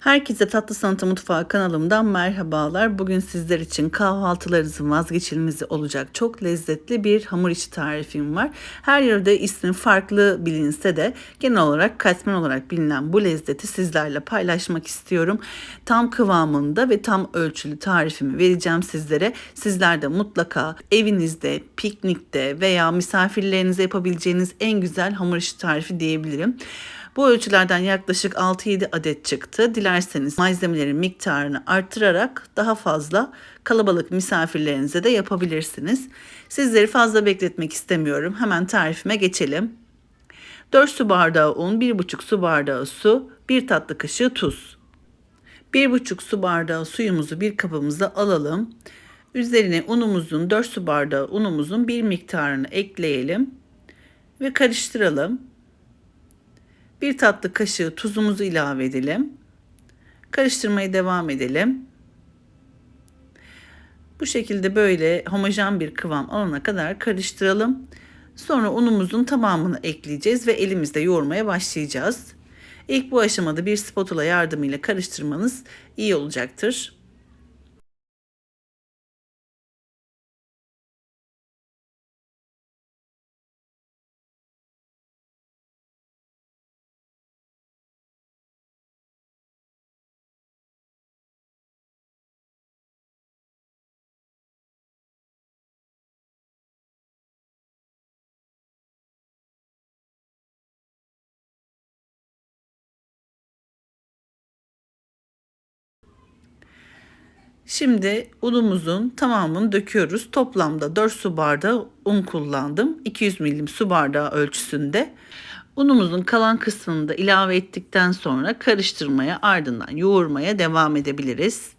Herkese Tatlı Sanatı Mutfağı kanalımdan merhabalar. Bugün sizler için kahvaltılarınızın vazgeçilmezi olacak çok lezzetli bir hamur içi tarifim var. Her yerde ismi farklı bilinse de genel olarak katmer olarak bilinen bu lezzeti sizlerle paylaşmak istiyorum. Tam kıvamında ve tam ölçülü tarifimi vereceğim sizlere. Sizler de mutlaka evinizde, piknikte veya misafirlerinize yapabileceğiniz en güzel hamur işi tarifi diyebilirim. Bu ölçülerden yaklaşık 6-7 adet çıktı. Dilerseniz malzemelerin miktarını arttırarak daha fazla kalabalık misafirlerinize de yapabilirsiniz. Sizleri fazla bekletmek istemiyorum. Hemen tarifime geçelim. 4 su bardağı un, 1,5 su bardağı su, 1 tatlı kaşığı tuz. 1,5 su bardağı suyumuzu bir kabımıza alalım. Üzerine unumuzun 4 su bardağı unumuzun bir miktarını ekleyelim ve karıştıralım. Bir tatlı kaşığı tuzumuzu ilave edelim. Karıştırmaya devam edelim. Bu şekilde böyle homojen bir kıvam alana kadar karıştıralım. Sonra unumuzun tamamını ekleyeceğiz ve elimizde yoğurmaya başlayacağız. İlk bu aşamada bir spatula yardımıyla karıştırmanız iyi olacaktır. Şimdi unumuzun tamamını döküyoruz. Toplamda 4 su bardağı un kullandım. 200 milim su bardağı ölçüsünde. Unumuzun kalan kısmını da ilave ettikten sonra karıştırmaya ardından yoğurmaya devam edebiliriz.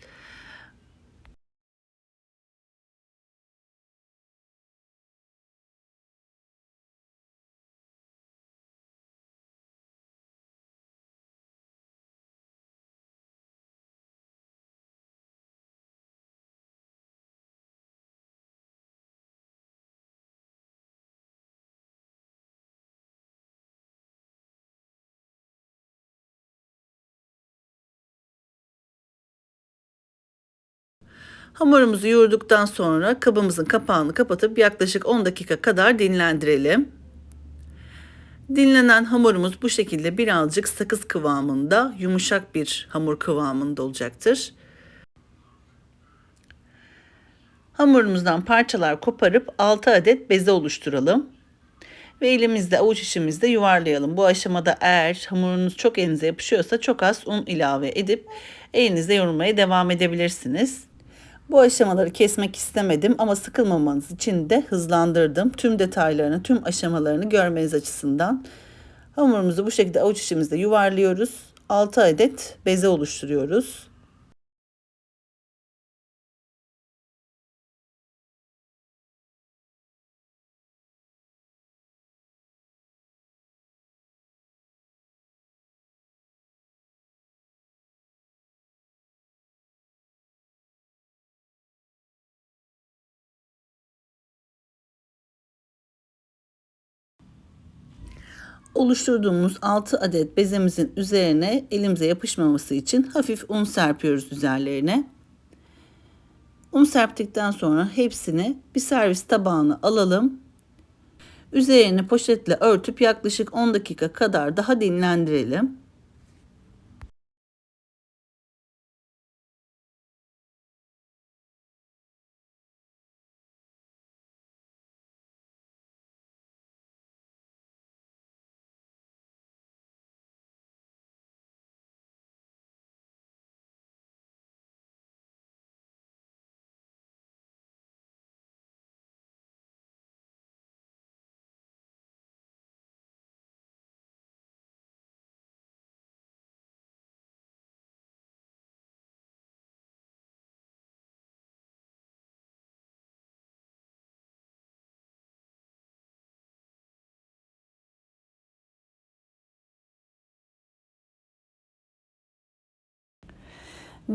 Hamurumuzu yoğurduktan sonra kabımızın kapağını kapatıp yaklaşık 10 dakika kadar dinlendirelim. Dinlenen hamurumuz bu şekilde birazcık sakız kıvamında, yumuşak bir hamur kıvamında olacaktır. Hamurumuzdan parçalar koparıp 6 adet beze oluşturalım. Ve elimizde avuç içimizde yuvarlayalım. Bu aşamada eğer hamurunuz çok elinize yapışıyorsa çok az un ilave edip elinizde yoğurmaya devam edebilirsiniz. Bu aşamaları kesmek istemedim ama sıkılmamanız için de hızlandırdım. Tüm detaylarını, tüm aşamalarını görmeniz açısından. Hamurumuzu bu şekilde avuç içimizde yuvarlıyoruz. 6 adet beze oluşturuyoruz. Oluşturduğumuz 6 adet bezemizin üzerine elimize yapışmaması için hafif un serpiyoruz üzerlerine. Un serptikten sonra hepsini bir servis tabağına alalım. Üzerini poşetle örtüp yaklaşık 10 dakika kadar daha dinlendirelim.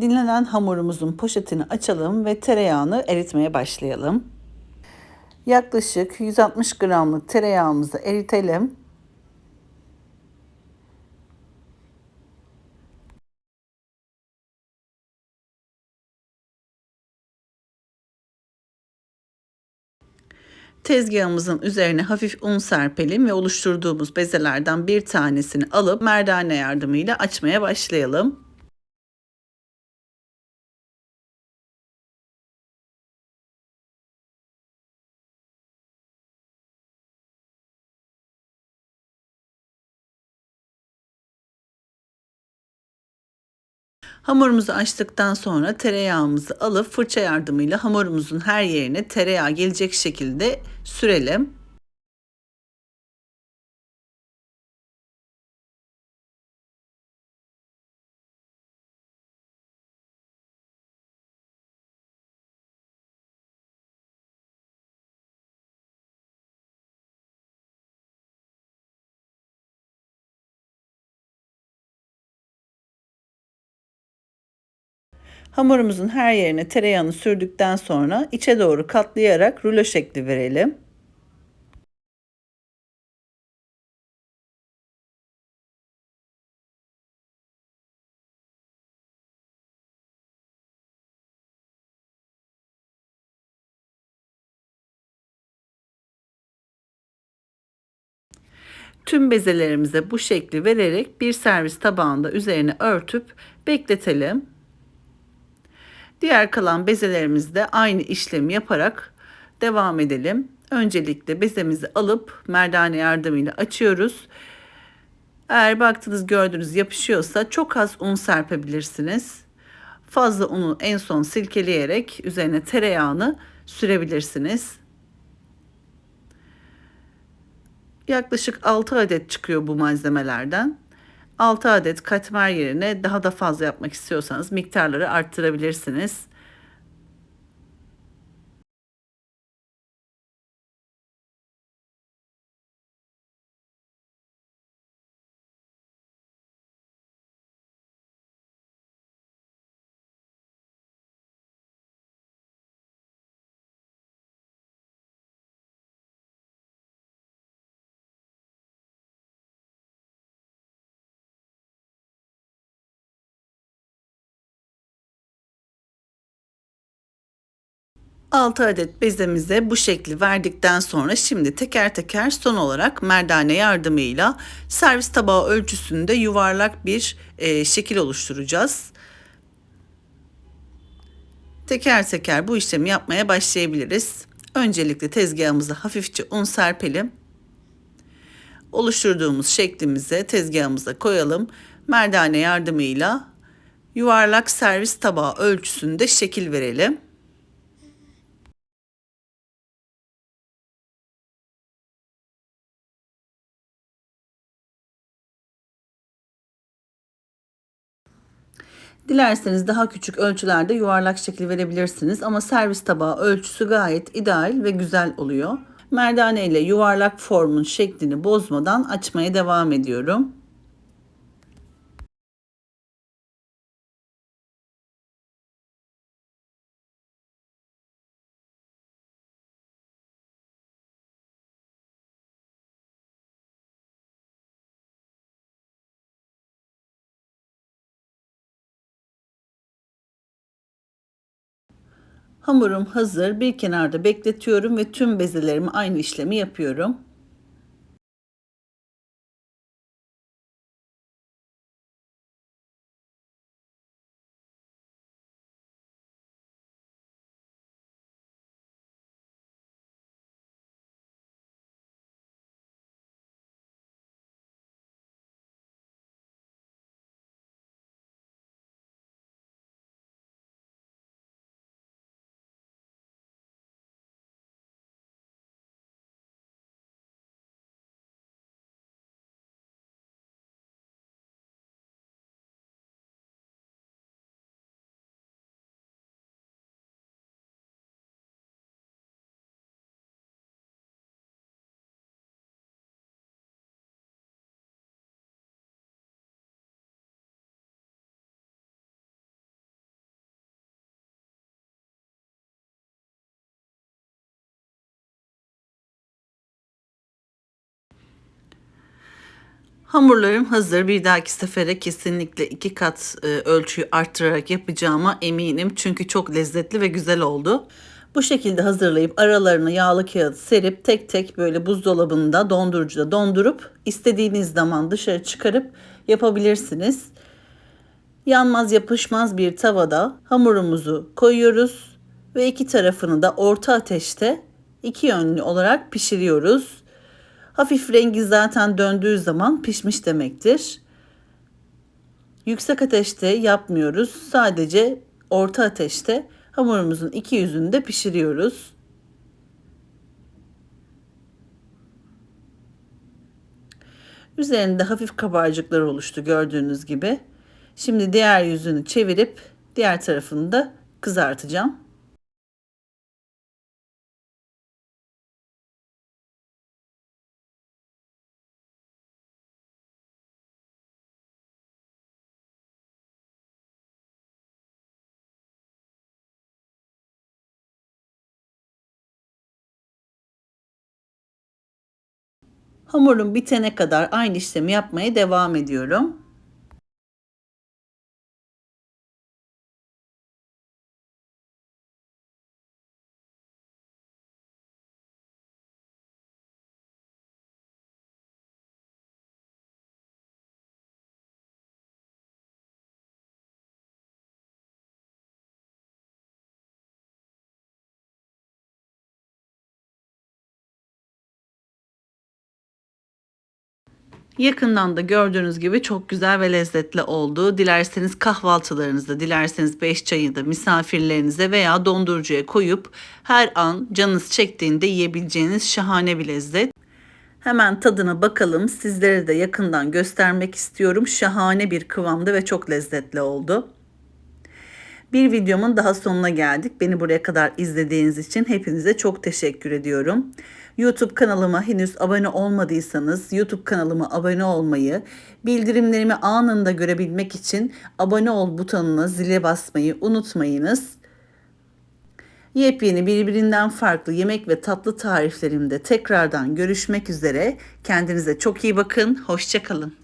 dinlenen hamurumuzun poşetini açalım ve tereyağını eritmeye başlayalım. Yaklaşık 160 gramlık tereyağımızı eritelim. Tezgahımızın üzerine hafif un serpelim ve oluşturduğumuz bezelerden bir tanesini alıp merdane yardımıyla açmaya başlayalım. Hamurumuzu açtıktan sonra tereyağımızı alıp fırça yardımıyla hamurumuzun her yerine tereyağı gelecek şekilde sürelim. Hamurumuzun her yerine tereyağını sürdükten sonra içe doğru katlayarak rulo şekli verelim. Tüm bezelerimize bu şekli vererek bir servis tabağında üzerine örtüp bekletelim. Diğer kalan bezelerimizde aynı işlemi yaparak devam edelim. Öncelikle bezemizi alıp merdane yardımıyla açıyoruz. Eğer baktınız gördünüz yapışıyorsa çok az un serpebilirsiniz. Fazla unu en son silkeleyerek üzerine tereyağını sürebilirsiniz. Yaklaşık 6 adet çıkıyor bu malzemelerden. 6 adet katmer yerine daha da fazla yapmak istiyorsanız miktarları arttırabilirsiniz. Altı adet bezemize bu şekli verdikten sonra şimdi teker teker son olarak merdane yardımıyla servis tabağı ölçüsünde yuvarlak bir e, şekil oluşturacağız. Teker teker bu işlemi yapmaya başlayabiliriz. Öncelikle tezgahımıza hafifçe un serpelim. Oluşturduğumuz şeklimize tezgahımıza koyalım. Merdane yardımıyla yuvarlak servis tabağı ölçüsünde şekil verelim. Dilerseniz daha küçük ölçülerde yuvarlak şekil verebilirsiniz ama servis tabağı ölçüsü gayet ideal ve güzel oluyor. Merdane ile yuvarlak formun şeklini bozmadan açmaya devam ediyorum. Hamurum hazır. Bir kenarda bekletiyorum ve tüm bezelerimi aynı işlemi yapıyorum. Hamurlarım hazır. Bir dahaki sefere kesinlikle iki kat e, ölçüyü arttırarak yapacağıma eminim. Çünkü çok lezzetli ve güzel oldu. Bu şekilde hazırlayıp aralarına yağlı kağıt serip tek tek böyle buzdolabında dondurucuda dondurup istediğiniz zaman dışarı çıkarıp yapabilirsiniz. Yanmaz yapışmaz bir tavada hamurumuzu koyuyoruz ve iki tarafını da orta ateşte iki yönlü olarak pişiriyoruz. Hafif rengi zaten döndüğü zaman pişmiş demektir. Yüksek ateşte yapmıyoruz. Sadece orta ateşte hamurumuzun iki yüzünü de pişiriyoruz. Üzerinde hafif kabarcıklar oluştu gördüğünüz gibi. Şimdi diğer yüzünü çevirip diğer tarafını da kızartacağım. Hamurum bitene kadar aynı işlemi yapmaya devam ediyorum. Yakından da gördüğünüz gibi çok güzel ve lezzetli oldu. Dilerseniz kahvaltılarınızda, dilerseniz beş çayında misafirlerinize veya dondurucuya koyup her an canınız çektiğinde yiyebileceğiniz şahane bir lezzet. Hemen tadına bakalım. Sizlere de yakından göstermek istiyorum. Şahane bir kıvamda ve çok lezzetli oldu. Bir videomun daha sonuna geldik. Beni buraya kadar izlediğiniz için hepinize çok teşekkür ediyorum. YouTube kanalıma henüz abone olmadıysanız YouTube kanalıma abone olmayı, bildirimlerimi anında görebilmek için abone ol butonuna zile basmayı unutmayınız. Yepyeni birbirinden farklı yemek ve tatlı tariflerimde tekrardan görüşmek üzere. Kendinize çok iyi bakın. Hoşçakalın.